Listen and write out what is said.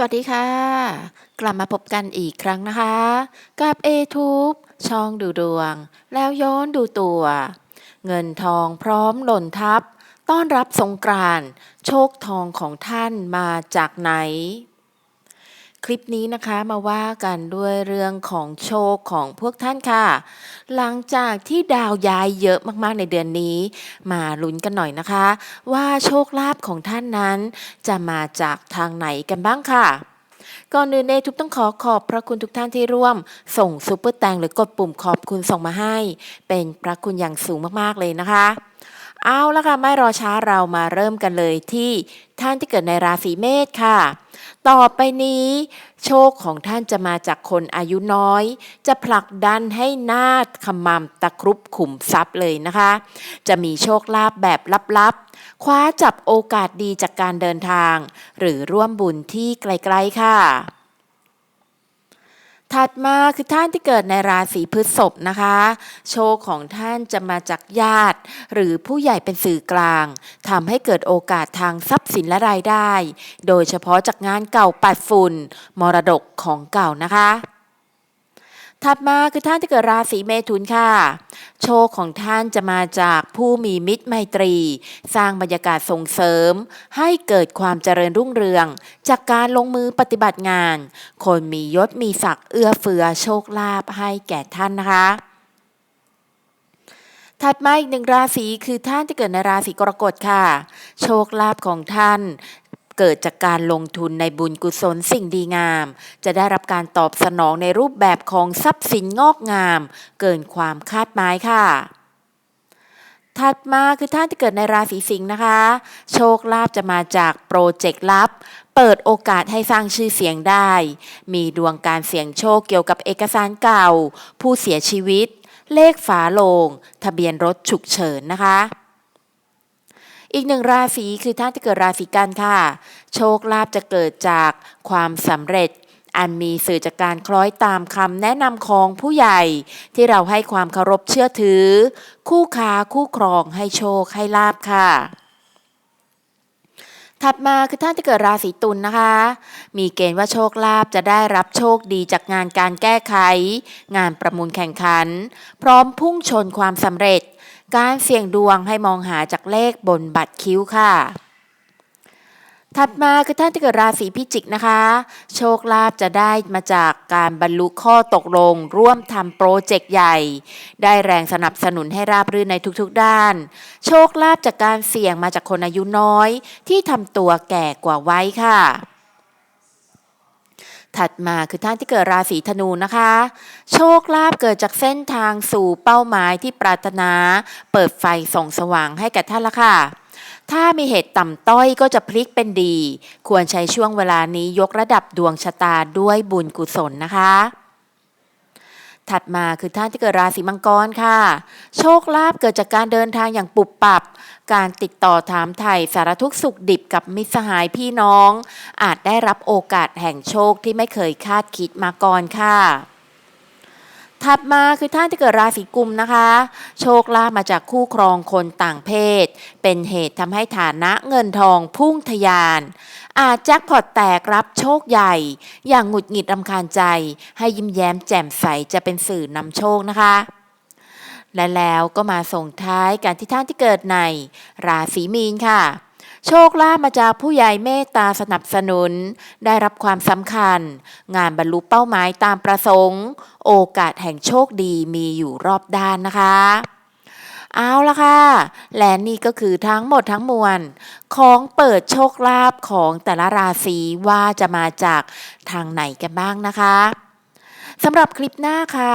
สวัสดีค่ะ กลับมาพบกันอีกครั้งนะคะ กับ a t u b e ช่องดูดวง แล้วย้อนดูตัว เงินทองพร้อมหล่นทับ ต้อนรับสงกรานต์โชคทองของท่านมาจากไหน คลิปนี้นะคะมาว่ากันด้วยเรื่องของโชคของพวกท่านค่ะ หลังจากที่ดาวย้ายเยอะมากๆในเดือนนี้ มาลุ้นกันหน่อยนะคะ ว่าโชคลาภของท่านนั้น จะมาจากทางไหนกันบ้างค่ะก่อนอื่นเอทุบต้องขอขอบพระคุณทุกท่านที่ร่วม ส่งซุปเปอร์แตงหรือกดปุ่มขอบคุณส่งมาให้ เป็นพระคุณอย่างสูงมากๆเลยนะคะ เอาละค่ะไม่รอช้าเรามาเริ่มกันเลยที่ท่านที่เกิดในราศีเมษค่ะ ต่อไปนี้ โชคของท่านจะมาจากคนอายุน้อย จะผลักดันให้หน้าขมำตะครุบขุมทรัพย์เลยนะคะ จะมีโชคลาภแบบลับๆ คว้าจับโอกาสดีจากการเดินทาง หรือร่วมบุญที่ไกลๆค่ะ ถัดมาคือท่านที่เกิดในราศีพฤษภนะคะ โชคของท่านจะมาจากญาติ หรือผู้ใหญ่เป็นสื่อกลางทำให้เกิดโอกาสทางทรัพย์สินและรายได้ โดยเฉพาะจากงานเก่าปัดฝุ่น มรดกของเก่านะคะ ถัดมาคือท่านที่เกิดราศีเมถุนค่ะ โชคของท่านจะมาจากผู้มีมิตรไมตรี สร้างบรรยากาศส่งเสริม ให้เกิดความเจริญรุ่งเรือง จากการลงมือปฏิบัติงาน คนมียศมีศักดิ์เอื้อเฟื้อโชคลาภให้แก่ท่านนะคะถัดมาอีกหนึ่งราศีคือท่านที่เกิดในราศีกรกฎค่ะ โชคลาภของท่าน เกิดจากการลงทุนในบุญกุศลสิ่งดีงาม จะได้รับการตอบสนองในรูปแบบของทรัพย์สินงอกงาม เกินความคาดหมายค่ะถัดมาคือท่านที่เกิดในราศีสิงห์นะคะ โชคลาภจะมาจากโปรเจกต์ลับ เปิดโอกาสให้สร้างชื่อเสียงได้ มีดวงการเสี่ยงโชคเกี่ยวกับเอกสารเก่า ผู้เสียชีวิต เลขฝาโลง ทะเบียนรถฉุกเฉินนะคะ อีกหนึ่งราศีคือท่านที่เกิดราศีกันค่ะ โชคลาภจะเกิดจากความสำเร็จ อันมีสื่อจากการคล้อยตามคำแนะนำของผู้ใหญ่ ที่เราให้ความเคารพเชื่อถือ คู่ค้าคู่ครองให้โชคให้ลาบค่ะถัดมาคือท่านที่เกิดราศีตุลนนะคะ มีเกณฑ์ว่าโชคลาภจะได้รับโชคดีจากงานการแก้ไข งานประมูลแข่งขัน พร้อมพุ่งชนความสำเร็จ การเสี่ยงดวงให้มองหาจากเลขบนบัตรคิ้วค่ะ ถัดมาคือท่านที่เกิดราศีพิจิกนะคะ โชคลาภจะได้มาจากการบรรลุข้อตกลง ร่วมทำโปรเจกต์ใหญ่ ได้แรงสนับสนุนให้ราบรื่นในทุกๆด้าน โชคลาภจากการเสี่ยงมาจากคนอายุน้อย ที่ทำตัวแก่กว่าไว้ค่ะ ถัดมาคือท่านที่เกิดราศีธนูนะคะ โชคลาภเกิดจากเส้นทางสู่เป้าหมายที่ปรารถนา เปิดไฟส่องสว่างให้แก่ท่านละค่ะ ถ้ามีเหตุต่ำต้อยก็จะพลิกเป็นดี ควรใช้ช่วงเวลานี้ยกระดับดวงชะตาด้วยบุญกุศลนะคะ ถัดมาคือท่านที่เกิดราศีมังกรค่ะ โชคลาภเกิดจากการเดินทางอย่างปุบปับ การติดต่อถามไถ่สารทุกสุขดิบกับมิตรสหายพี่น้อง อาจได้รับโอกาสแห่งโชคที่ไม่เคยคาดคิดมาก่อนค่ะ ถัดมาคือท่านที่เกิดราศีกุมนะคะ โชคลาภมาจากคู่ครองคนต่างเพศ เป็นเหตุทำให้ฐานะเงินทองพุ่งทะยาน อาจแจ็คพอตแตกรับโชคใหญ่ อย่างหงุดหงิดรำคาญใจ ให้ยิ้มแย้มแจ่มใสจะเป็นสื่อนำโชคนะคะและแล้วก็มาส่งท้ายกันที่ท่านที่เกิดใน ราศีมีนค่ะ โชคลาภมาจากผู้ใหญ่เมตตาสนับสนุน ได้รับความสำคัญ งานบรรลุเป้าหมายตามประสงค์ โอกาสแห่งโชคดีมีอยู่รอบด้านนะคะ เอาละค่ะ และนี่ก็คือทั้งหมดทั้งมวล ของเปิดโชคลาภของแต่ละราศีว่าจะมาจากทางไหนกันบ้างนะคะสำหรับคลิปหน้าค่ะ